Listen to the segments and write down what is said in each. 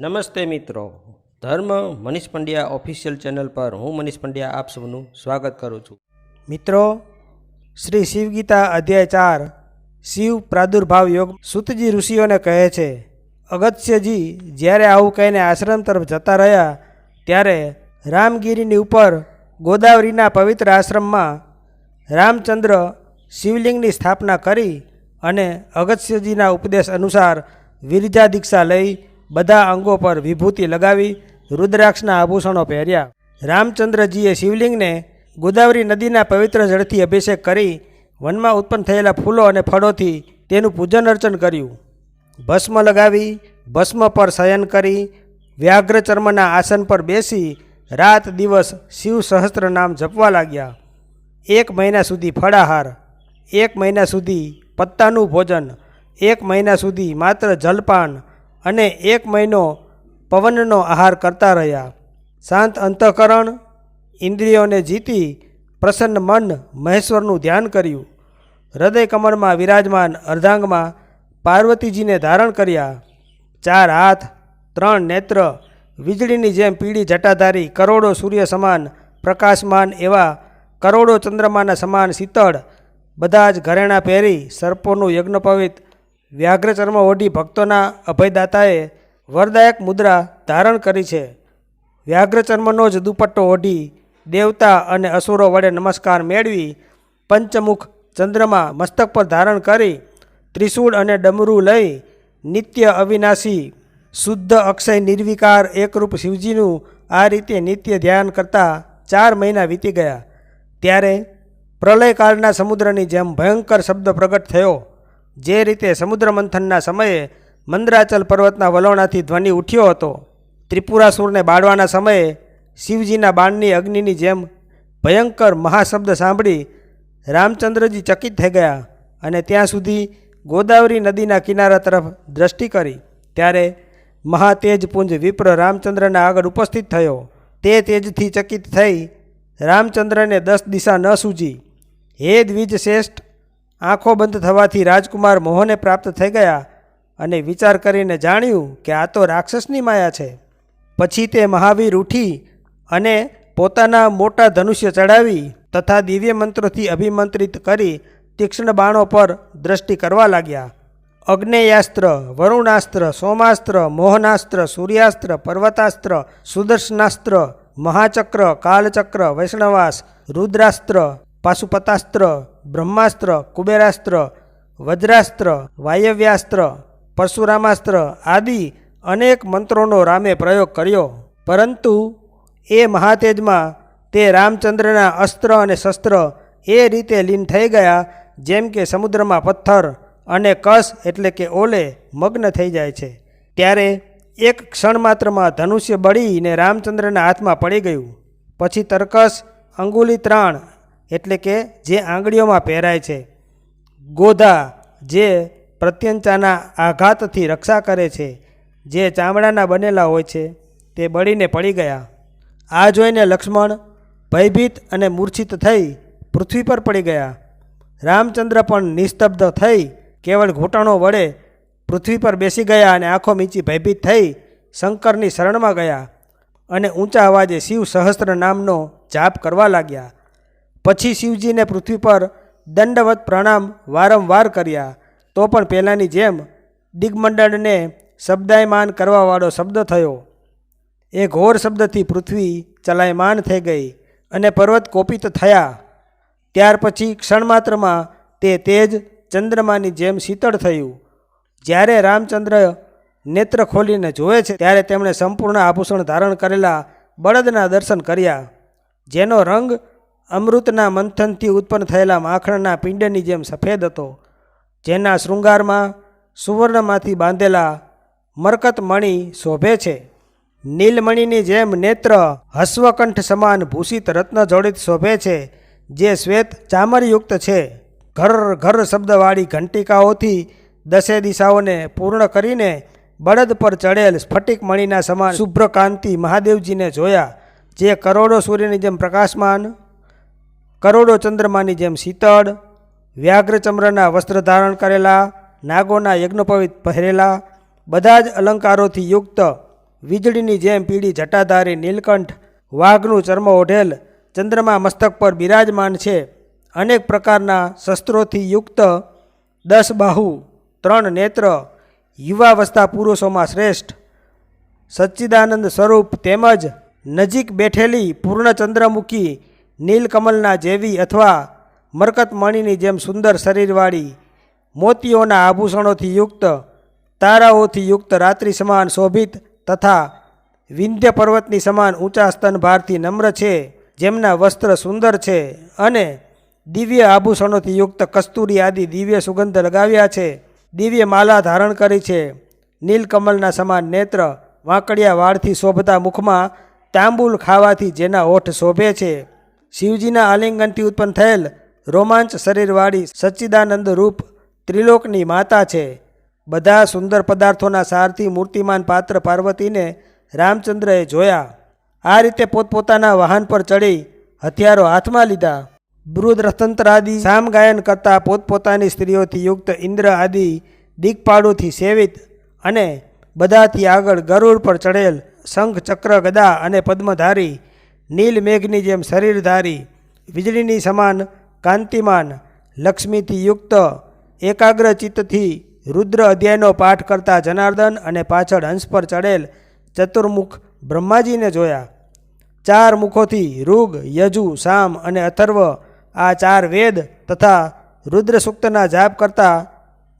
નમસ્તે મિત્રો. ધર્મ મનીષ પંડ્યા ઓફિશિયલ ચેનલ પર હું મનીષ પંડ્યા આપ સૌનું સ્વાગત કરું છું. મિત્રો, શ્રી શિવગીતા અધ્યાય ચાર, શિવ પ્રાદુર્ભાવ યોગ સુતજી ઋષિઓને કહે છે, અગત્યજી, જ્યારે આવું કહીને આશ્રમ તરફ જતા રહ્યા, ત્યારે રામગીરીની ઉપર ગોદાવરીના પવિત્ર આશ્રમમાં રામચંદ્ર શિવલિંગની સ્થાપના કરી અને અગત્યજીના ઉપદેશ અનુસાર વિરજા દીક્ષા લઈ બધા અંગો પર વિભૂતિ લગાવી રુદ્રાક્ષના આભૂષણો પહેર્યા. રામચંદ્રજીએ શિવલિંગને ગોદાવરી નદીના પવિત્ર જળથી અભિષેક કરી વનમાં ઉત્પન્ન થયેલા ફૂલો અને ફળોથી તેનું પૂજન અર્ચન કર્યું. ભસ્મ લગાવી, ભસ્મ પર શયન કરી, વ્યાઘ્રચર્મના આસન પર બેસી રાત દિવસ શિવ સહસ્ત્ર નામ જપવા લાગ્યા. એક મહિના સુધી ફળાહાર, એક મહિના સુધી પત્તાનું ભોજન, એક મહિના સુધી માત્ર જલપાન અને એક મહિનો પવનનો આહાર કરતા રહ્યા. શાંત અંતઃકરણ, ઇન્દ્રિયોને જીતી, પ્રસન્ન મન, મહેશ્વરનું ધ્યાન કર્યું. હૃદય કમળમાં વિરાજમાન અર્ધાંગમાં પાર્વતીજીને ધારણ કર્યા. ચાર હાથ, ત્રણ નેત્ર, વીજળીની જેમ પીળી જટાધારી, કરોડો સૂર્ય સમાન, પ્રકાશમાન એવા કરોડો ચંદ્રમાના સમાન શીતળ, બધા જ ઘરેણાં પહેરી, સર્પોનું યજ્ઞપવિત વ્યાઘ્ર ચર્મ ઓઢી ભક્તોના અભયદાતાએ વરદાયક મુદ્રા ધારણ કરી છે. વ્યાઘ્રચર્મનો જ દુપટ્ટો ઓઢી દેવતા અને અસુરો વડે નમસ્કાર મેળવી પંચમુખ ચંદ્રમા મસ્તક પર ધારણ કરી ત્રિશૂળ અને ડમરું લઈ નિત્ય અવિનાશી, શુદ્ધ અક્ષય નિર્વિકાર એકરૂપ શિવજીનું આ રીતે નિત્ય ધ્યાન કરતા ચાર મહિના વીતી ગયા. ત્યારે પ્રલયકાળના સમુદ્રની જેમ ભયંકર શબ્દ પ્રગટ થયો. જે રીતે સમુદ્ર મંથનના સમયે મંદરાચલ પર્વતના વલોણાથી ધ્વનિ ઉઠ્યો હતો, ત્રિપુરાસુરને બાળવાના સમયે શિવજીના બાણની અગ્નિની જેમ ભયંકર મહાશબ્દ સાંભળી રામચંદ્રજી ચકિત થઈ ગયા અને ત્યાં સુધી ગોદાવરી નદીના કિનારા તરફ દ્રષ્ટિ કરી. ત્યારે મહાતેજપુંજ વિપ્ર રામચંદ્રના આગળ ઉપસ્થિત થયો. તે તેજથી ચકિત થઈ રામચંદ્રને દસ દિશા ન સૂજી. હે દ્વિજ શ્રેષ્ઠ આંખો બંધ થવાથી રાજકુમાર મોહને પ્રાપ્ત થઈ ગયા અને વિચાર કરીને જાણ્યું કે આ તો રાક્ષસની માયા છે. પછી તે મહાવીર ઉઠી અને પોતાના મોટા ધનુષ્ય ચડાવી તથા દિવ્ય મંત્રોથી અભિમંત્રિત કરી તીક્ષ્ણ બાણો પર દ્રષ્ટિ કરવા લાગ્યા. અગ્નેયાસ્ત્ર, વરુણાસ્ત્ર, સોમાસ્ત્ર, મોહનાસ્ત્ર, સૂર્યાસ્ત્ર, પર્વતાસ્ત્ર, સુદર્શનાસ્ત્ર, મહાચક્ર, કાલચક્ર, વૈષ્ણવાસ, રુદ્રાસ્ત્ર પાશુપતાસ્ત્ર, બ્રહ્માસ્ત્ર, કુબેરાસ્ત્ર, વજ્રાસ્ત્ર, વાયવ્યાસ્ત્ર, પરશુરામાસ્ત્ર આદિ અનેક મંત્રોનો રામે પ્રયોગ કર્યો. પરંતુ એ મહાતેજમાં તે રામચંદ્રના અસ્ત્ર અને શસ્ત્ર એ રીતે લીન થઈ ગયા, જેમ કે સમુદ્રમાં પથ્થર અને કસ એટલે કે ઓલે મગ્ન થઈ જાય છે. ત્યારે એક ક્ષણ માત્રમાં ધનુષ્ય બળીને રામચંદ્રના હાથમાં પડી ગયું. પછી તર્કસ, અંગુલી ત્રાણ એટલે કે જે આંગળીઓમાં પહેરાય છે. ગોધા જે પ્રત્યંચાના આઘાતથી રક્ષા કરે છે, જે ચામડાના બનેલા હોય છે, તે બળીને પડી ગયા. આ જોઈને લક્ષ્મણ ભયભીત અને મૂર્છિત થઈ પૃથ્વી પર પડી ગયા. રામચંદ્ર પણ નિસ્તબ્ધ થઈ કેવળ ઘૂંટણો વડે પૃથ્વી પર બેસી ગયા અને આંખો મીચી ભયભીત થઈ શંકરની શરણમાં ગયા અને ઊંચા અવાજે શિવ સહસ્ત્ર નામનો જાપ કરવા લાગ્યા. પછી શિવજીને પૃથ્વી પર દંડવત પ્રણામ વારંવાર કર્યા. તો પણ પહેલાંની જેમ દિગ્મંડળને શબ્દાયમાન કરવાવાળો શબ્દ થયો. એ ઘોર શબ્દથી પૃથ્વી ચલાયમાન થઈ ગઈ અને પર્વત કોપિત થયા. ત્યાર પછી ક્ષણમાત્રમાં તે તેજ ચંદ્રમાની જેમ શીતળ થયું. જ્યારે રામચંદ્ર નેત્ર ખોલીને જોવે છે, ત્યારે તેમણે સંપૂર્ણ આભૂષણ ધારણ કરેલા બળદના દર્શન કર્યા, જેનો રંગ અમૃતના મંથનથી ઉત્પન્ન થયેલા માખણના પિંડની જેમ સફેદ હતો, જેના શૃંગારમાં સુવર્ણમાંથી બાંધેલા મરકત મણિ શોભે છે. નીલમણિની જેમ નેત્ર હસ્વકંઠ સમાન ભૂષિત રત્ન જોડિત શોભે છે, જે શ્વેત ચામરયુક્ત છે. ઘર ઘર શબ્દવાળી ઘંટિકાઓથી દસે દિશાઓને પૂર્ણ કરીને બળદ પર ચડેલ સ્ફટિક મણિના સમાન શુભ્રકાંતિ મહાદેવજીને જોયા, જે કરોડો સૂર્યની જેમ પ્રકાશમાન કરોડો ચંદ્રમાની જેમ શીતળ વ્યાઘ્રચંદ્રના વસ્ત્ર ધારણ કરેલા, નાગોના યજ્ઞપવિત પહેરેલા, બધા જ અલંકારોથી યુક્ત, વીજળીની જેમ પીળી જટાધારી નીલકંઠ, વાઘનું ચર્મ ઓઢેલ, ચંદ્રમા મસ્તક પર બિરાજમાન છે. અનેક પ્રકારના શસ્ત્રોથી યુક્ત, દસ બાહુ, ત્રણ નેત્ર, યુવાવસ્થા પુરુષોમાં શ્રેષ્ઠ. સચ્ચિદાનંદ સ્વરૂપ તેમજ નજીક બેઠેલી પૂર્ણચંદ્રમુખી નીલકમલના જેવી અથવા મરકતમણીની જેમ સુંદર શરીરવાળી, મોતીઓના આભૂષણોથી યુક્ત, તારાઓથી યુક્ત રાત્રિ સમાન શોભિત તથા વિંધ્ય પર્વતની સમાન ઊંચા સ્તન ભારથી નમ્ર છે, જેમના વસ્ત્ર સુંદર છે અને દિવ્ય આભૂષણોથી યુક્ત કસ્તુરી આદિ દિવ્ય સુગંધ લગાવ્યા છે. દિવ્ય માલા ધારણ કરી છે. નીલકમલના સમાન નેત્ર વાંકડિયા વાળથી શોભતા મુખમાં તાંબુલ ખાવાથી જેના ઓઠ શોભે છે. શિવજીના આલિંગનથી ઉત્પન્ન થયેલ રોમાંચ શરીરવાળી સચ્ચિદાનંદ રૂપ ત્રિલોકની માતા છે. બધા સુંદર પદાર્થોના સારથી મૂર્તિમાન પાત્ર પાર્વતીને રામચંદ્રએ જોયા. આ રીતે પોતપોતાના વાહન પર ચડી હથિયારો હાથમાં લીધા. બૃહદ રથંત્ર આદિ સામ ગાયન કરતા પોતપોતાની સ્ત્રીઓથી યુક્ત ઇન્દ્ર આદિ દીકપાડુથી સેવિત અને બધાથી આગળ ગરુડ પર ચડેલ શંખ, ચક્ર, ગદા અને પદ્મધારી નીલ મેઘની જેમ શરીરધારી, વીજળીની સમાન, કાંતિમાન, લક્ષ્મીથી યુક્ત એકાગ્ર ચિત્તથી રુદ્ર અધ્યાયનો પાઠ કરતા જનાર્દન અને પાછળ હંસ પર ચડેલ ચતુર્મુખ બ્રહ્માજીને જોયા. ચાર મુખોથી ઋગ, યજુ, સામ અને અથર્વ આ ચાર વેદ તથા રુદ્ર સૂક્તના જાપ કરતા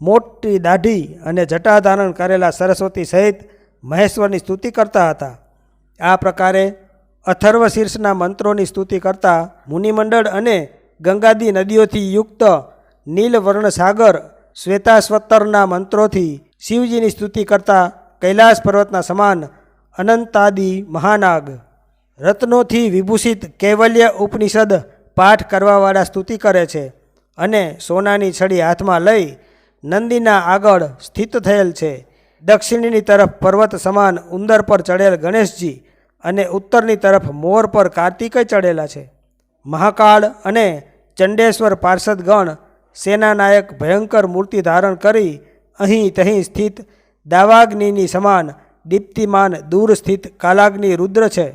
મોટી દાઢી અને જટા ધારણ કરેલા સરસ્વતી સહિત મહેશ્વરની સ્તુતિ કરતા હતા. આ પ્રકારે અથર્વ શીર્ષના મંત્રોની સ્તુતિ કરતા મુનિમંડળ અને ગંગાદી નદીઓથી યુક્ત નીલવર્ણ સાગર શ્વેતાશ્વતરના મંત્રોથી શિવજીની સ્તુતિ કરતા કૈલાસ પર્વતના સમાન અનંતાદિ મહાનાગ. રત્નોથી વિભૂષિત કૈવલ્ય ઉપનિષદ પાઠ કરવાવાળા સ્તુતિ કરે છે અને સોનાની છડી હાથમાં લઈ નંદીના આગળ સ્થિત થયેલ છે. દક્ષિણની તરફ પર્વત સમાન ઉંદર પર ચડેલ ગણેશજી અને ઉત્તરની તરફ મોર પર કાર્તિકય ચડેલા છે. મહાકાળ અને ચંડેશ્વર પાર્ષદગણ સેનાનાયક ભયંકર મૂર્તિ ધારણ કરી અહીં તહીં સ્થિત દાવાગ્નિની સમાન દીપ્તિમાન દૂર સ્થિત કાલાગ્નિ રુદ્ર છે.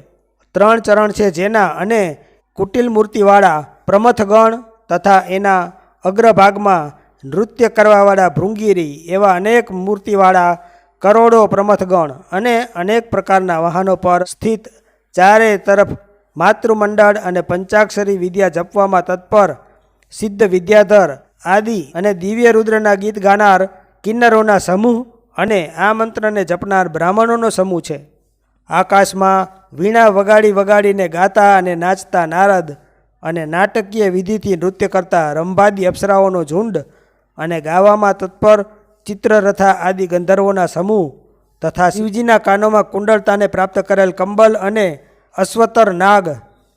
ત્રણ ચરણ છે જેના અને કુટિલ મૂર્તિવાળા પ્રમથગણ તથા એના અગ્રભાગમાં નૃત્ય કરવાવાળા ભૃંગીરી એવા અનેક મૂર્તિવાળા કરોડો પ્રમથગણ અને અનેક પ્રકારના વાહનો પર સ્થિત ચારે તરફ માતૃમંડળ અને પંચાક્ષરી વિદ્યા જપવામાં તત્પર સિદ્ધ વિદ્યાધર આદિ અને દિવ્ય રુદ્રના ગીત ગાનાર કિન્નરોના સમૂહ અને આ મંત્રને જપનાર બ્રાહ્મણોનો સમૂહ છે. આકાશમાં વીણા વગાડી વગાડીને ગાતા અને નાચતા નારદ અને નાટકીય વિધિથી નૃત્ય કરતા રંભાદી અપ્સરાઓનો ઝુંડ અને ગાવામાં તત્પર ચિત્રરથા આદિ ગંધર્વોના સમૂહ તથા શિવજીના કાનોમાં કુંડળતાને પ્રાપ્ત કરેલ કંબલ અને અશ્વતર નાગ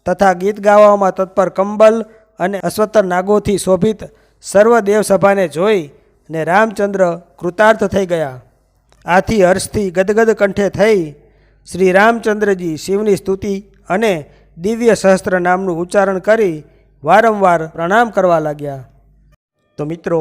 તથા ગીત ગાવામાં તત્પર કંબલ અને અશ્વતર નાગોથી શોભિત સર્વ દેવસભાને જોઈ ને રામચંદ્ર કૃતાર્થ થઈ ગયા. આથી હર્ષથી ગદગદ કંઠે થઈ શ્રી રામચંદ્રજી શિવની સ્તુતિ અને દિવ્ય સહસ્ત્ર નામનું ઉચ્ચારણ કરી વારંવાર પ્રણામ કરવા લાગ્યા. તો મિત્રો